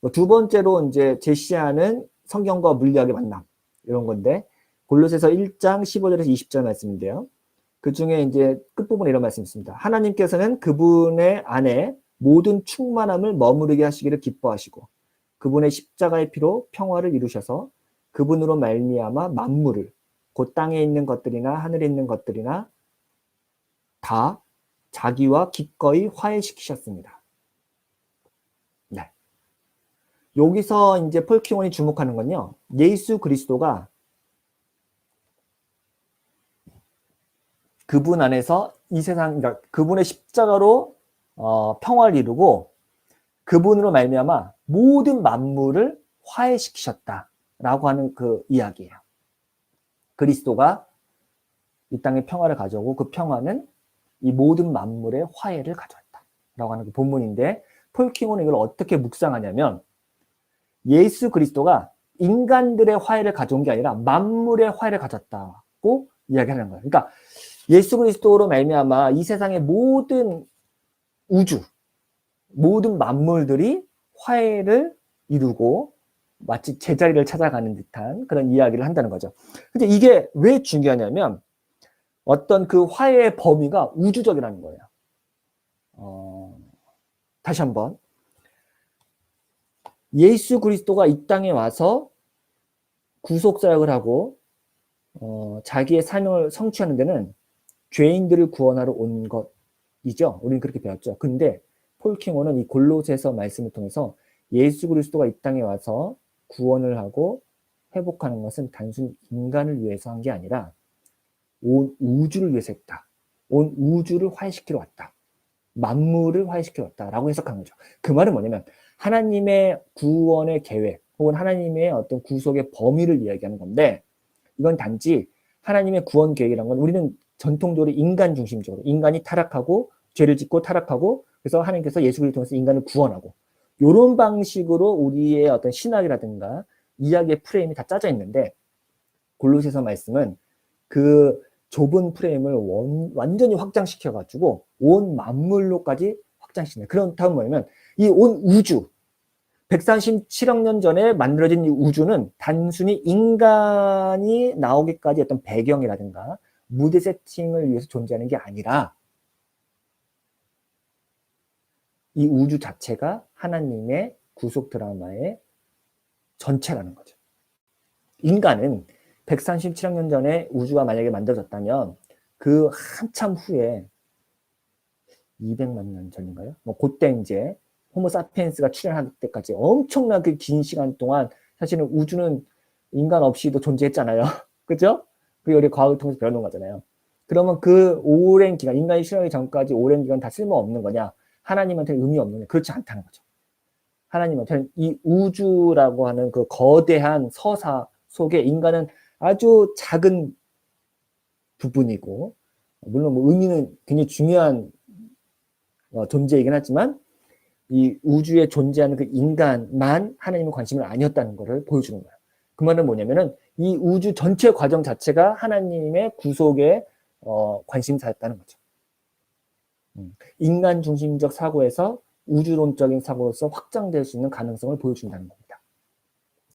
뭐두 번째로 이제 제시하는 성경과 물리학의 만남 이런 건데 골로새서 1장 15절에서 20절 말씀인데요. 그 중에 이제 끝부분에 이런 말씀이 있습니다. 하나님께서는 그분의 안에 모든 충만함을 머무르게 하시기를 기뻐하시고 그분의 십자가의 피로 평화를 이루셔서 그분으로 말미암아 만물을 곧 땅에 있는 것들이나 하늘에 있는 것들이나 다 자기와 기꺼이 화해시키셨습니다. 네. 여기서 이제 폴키온이 주목하는 건요. 예수 그리스도가 그분 안에서 이 세상, 그러니까 그분의 십자가로 어, 평화를 이루고 그분으로 말미암아 모든 만물을 화해시키셨다라고 하는 그 이야기예요. 그리스도가 이 땅에 평화를 가져오고 그 평화는 이 모든 만물의 화해를 가져왔다라고 하는 그 본문인데 폴킹은 이걸 어떻게 묵상하냐면 예수 그리스도가 인간들의 화해를 가져온 게 아니라 만물의 화해를 가졌다고 이야기하는 거예요. 그러니까 예수 그리스도로 말미암아 이 세상의 모든 우주, 모든 만물들이 화해를 이루고 마치 제자리를 찾아가는 듯한 그런 이야기를 한다는 거죠. 근데 이게 왜 중요하냐면 어떤 그 화해의 범위가 우주적이라는 거예요. 어, 다시 한번 예수 그리스도가 이 땅에 와서 구속 사역을 하고 어, 자기의 사명을 성취하는 데는 죄인들을 구원하러 온 것이죠. 우리는 그렇게 배웠죠. 근데 폴킹호는 이 골로새서 말씀을 통해서 예수 그리스도가 이 땅에 와서 구원을 하고 회복하는 것은 단순히 인간을 위해서 한 게 아니라 온 우주를 위해서 했다. 온 우주를 화해시키러 왔다. 만물을 화해시키러 왔다라고 해석한 거죠. 그 말은 뭐냐면 하나님의 구원의 계획 혹은 하나님의 어떤 구속의 범위를 이야기하는 건데 이건 단지 하나님의 구원 계획이란 건 우리는 전통적으로 인간 중심적으로 인간이 타락하고 죄를 짓고 타락하고 그래서 하나님께서 예수 그리스도 통해서 인간을 구원하고 이런 방식으로 우리의 어떤 신학이라든가 이야기의 프레임이 다 짜져 있는데 골로새서 말씀은 그 좁은 프레임을 원, 완전히 확장시켜 가지고 온 만물로까지 확장시키는 그런 다음 뭐냐면 이 온 우주 137억 년 전에 만들어진 이 우주는 단순히 인간이 나오기까지 어떤 배경이라든가 무대 세팅을 위해서 존재하는 게 아니라 이 우주 자체가 하나님의 구속 드라마의 전체라는 거죠. 인간은 137억 년 전에 우주가 만약에 만들어졌다면 그 한참 후에 200만 년 전인가요? 뭐 그때 이제 호모사피엔스가 출현할 때까지 엄청나게 긴 시간 동안 사실은 우주는 인간 없이도 존재했잖아요. 그죠? 그게 우리 과학을 통해서 배워놓은 거잖아요. 그러면 그 오랜 기간, 인간이 실현하기 전까지 오랜 기간 다 쓸모없는 거냐? 하나님한테 의미 없는 거냐? 그렇지 않다는 거죠. 하나님한테는 이 우주라고 하는 그 거대한 서사 속에 인간은 아주 작은 부분이고, 물론 뭐 의미는 굉장히 중요한 어, 존재이긴 하지만, 이 우주에 존재하는 그 인간만 하나님의 관심은 아니었다는 것을 보여주는 거예요. 그 말은 뭐냐면은 이 우주 전체 과정 자체가 하나님의 구속에 어, 관심사였다는 거죠. 음, 인간 중심적 사고에서 우주론적인 사고로서 확장될 수 있는 가능성을 보여준다는 겁니다.